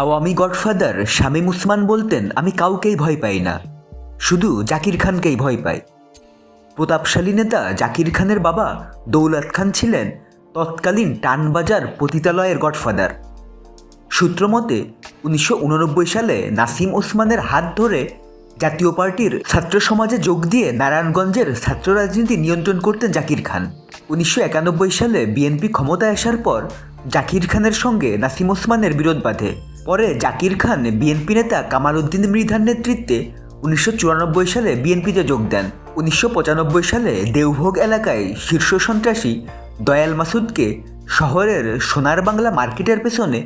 Awami godfather Shamim Usman বলতেন, আমি কাউকেই ভয় পাই না। শুধু জাকির খানকেই ভয় পাই। প্রতাপশালী নেতা জাকির খানের বাবা দৌলত খান ছিলেন তৎকালীন টানবাজার পতিতালয়ের গডফাদার। সূত্রমতে, উনিশশো উননব্বই সালে নাসিম ওসমানের হাত ধরে জাতীয় পার্টির ছাত্র সমাজে যোগ দিয়ে নারায়ণগঞ্জের ছাত্র রাজনীতি নিয়ন্ত্রণ করতেন জাকির খান। উনিশশো একানব্বই সালে বিএনপি ক্ষমতায় আসার পর জাকির খানের সঙ্গে নাসিম ওসমানের বিরোধ বাঁধে। পরে জাকির খান বিএনপি নেতা কামাল উদ্দিন মৃধার নেতৃত্বে উনিশশো চুরানব্বই সালে বিএনপিতে যোগ দেন। উনিশশো পঁচানব্বই সালে দেওভোগ এলাকায় শীর্ষ সন্ত্রাসী দয়াল মাসুদকে শহরের সোনার বাংলা মার্কেটের পেছনে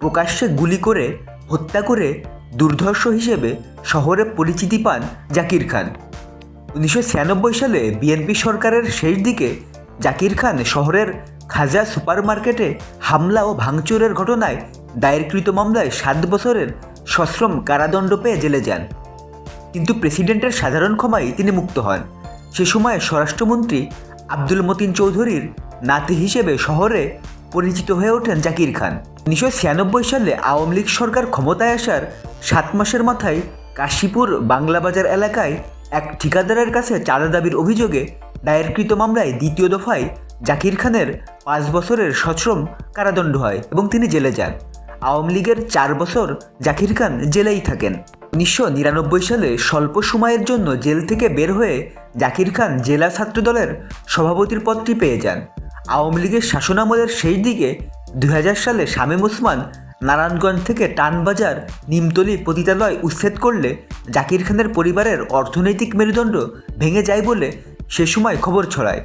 প্রকাশ্যে গুলি করে হত্যা করে দুর্ধর্ষ হিসেবে শহরে পরিচিতি পান জাকির খান। উনিশশো ছিয়ানব্বই সালে বিএনপি সরকারের শেষ দিকে জাকির খান শহরের খাজা সুপারমার্কেটে হামলা ও ভাঙচুরের ঘটনায় দায়েরকৃত মামলায় সাত বছরের সশ্রম কারাদণ্ড পেয়ে জেলে যান। কিন্তু প্রেসিডেন্টের সাধারণ ক্ষমায় তিনি মুক্ত হন। সে সময় স্বরাষ্ট্রমন্ত্রী আব্দুল মতিন চৌধুরীর নাতি হিসেবে শহরে পরিচিত হয়ে ওঠেন জাকির খান। উনিশশো ছিয়ানব্বই সালে আওয়ামী লীগ সরকার ক্ষমতায় আসার সাত মাসের মাথায় কাশীপুর বাংলাবাজার এলাকায় এক ঠিকাদারের কাছে চাঁদা দাবির অভিযোগে দায়েরকৃত মামলায় দ্বিতীয় দফায় জাকির খানের পাঁচ বছরের সশ্রম কারাদণ্ড হয় এবং তিনি জেলে যান। আওয়ামী লীগের চার বছর জাকির খান জেলেই থাকেন। উনিশশো নিরানব্বই সালে স্বল্প সময়ের জন্য জেল থেকে বের হয়ে জাকির খান জেলা ছাত্রদলের সভাপতির পদটি পেয়ে যান। আওয়ামী লীগের শাসনামলের শেষ দিকে দু হাজার সালে শামীম ওসমান নারায়ণগঞ্জ থেকে টানবাজার নিমতলি পতিতালয় উচ্ছেদ করলে জাকির খানের পরিবারের অর্থনৈতিক মেরুদণ্ড ভেঙে যায় বলে সে সময় খবর ছড়ায়।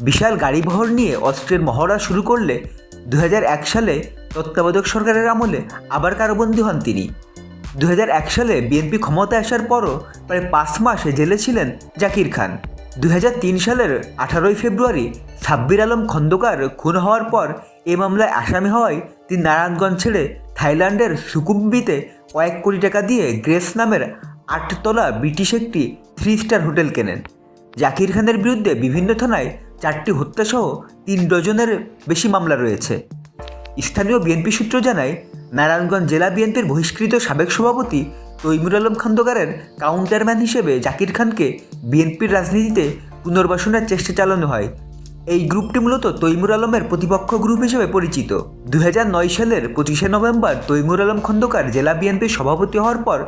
বিশাল গাড়িবহর নিয়ে অস্ত্রের মহড়া শুরু করলে দু হাজার এক সালে তত্ত্বাবধায়ক সরকারের আমলে আবার কারাবন্দী হন তিনি। দু সালে বিএনপি ক্ষমতায় আসার পরও প্রায় পাঁচ মাস জেলে ছিলেন জাকির খান। দুই হাজার তিন সালের আঠারোই ফেব্রুয়ারি সাব্বির আলম খন্দকার খুন হওয়ার পর এ মামলায় আসামি হওয়ায় তিনি নারায়ণগঞ্জ ছেড়ে থাইল্যান্ডের সুকুম্বিতে কয়েক কোটি টাকা দিয়ে গ্রেস নামের আটতলা ব্রিটিশ একটি থ্রি স্টার হোটেল কেনেন। জাকির খানের বিরুদ্ধে বিভিন্ন থানায় চারটি হত্যাসহ তিন ডজনের বেশি মামলা রয়েছে। স্থানীয় বিএনপি সূত্র জানায়, নারায়ণগঞ্জ জেলা বিএনপির বহিষ্কৃত সাবেক সভাপতি তৈমুর আলম খন্দকারের কাউন্টারম্যান হিসেবে জাকির খানকে বিএনপির রাজনীতিতে পুনর্বাসনের চেষ্টা চালানো হয়। এই গ্রুপটি মূলত তৈমুর আলমের প্রতিপক্ষ গ্রুপ হিসেবে পরিচিত। দু হাজার নয় সালের পঁচিশে নভেম্বর তৈমুর আলম খন্দকার জেলা বিএনপির সভাপতি হওয়ার পর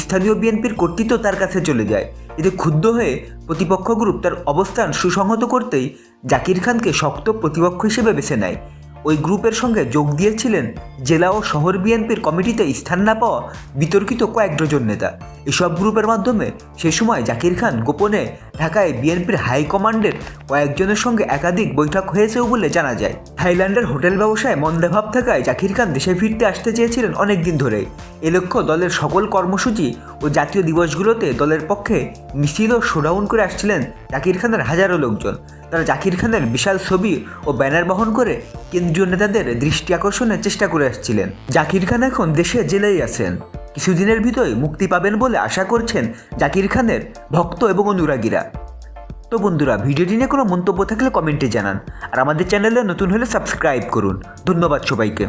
স্থানীয় বিএনপির কর্তৃত্ব তার কাছে চলে যায়। এতে ক্ষুব্ধ হয়ে প্রতিপক্ষ গ্রুপ তার অবস্থান সুসংহত করতেই জাকির খানকে শক্ত প্রতিপক্ষ হিসেবে বেছে নেয়। ওই গ্রুপের সঙ্গে যোগ দিয়েছিলেন জেলা ও শহর বিএনপির কমিটিতে স্থান না পাওয়া বিতর্কিত কয়েক ডজন নেতা। এসব গ্রুপের মাধ্যমে সে সময় জাকির খান গোপনে ঢাকায় বিএনপির হাইকমান্ডের কয়েকজনের সঙ্গে একাধিক বৈঠক হয়েছেও বলে জানা যায়। থাইল্যান্ডের হোটেল ব্যবসায় মন্দাভাব থাকায় জাকির খান দেশে ফিরতে আসতে চেয়েছিলেন অনেক দিন ধরেই এ লক্ষ্য দলের সকল কর্মসূচি ও জাতীয় দিবসগুলোতে দলের পক্ষে মিছিল ও শোডাউন করে আসছিলেন জাকির খানের হাজারো লোকজন। তারা জাকির খানের বিশাল ছবি ও ব্যানার বহন করে কেন্দ্রীয় নেতাদের দৃষ্টি আকর্ষণের চেষ্টা করে আসছিলেন। জাকির খান এখন দেশে জেলেই আছেন। কিছুদিনের ভিতরে মুক্তি পাবেন বলে আশা করছেন জাকির খানের ভক্ত এবং অনুরাগীরা। তো বন্ধুরা, ভিডিওটি নিয়ে কোনো মন্তব্য থাকলে কমেন্টে জানান। আর আমাদের চ্যানেলে নতুন হলে সাবস্ক্রাইব করুন। ধন্যবাদ সবাইকে।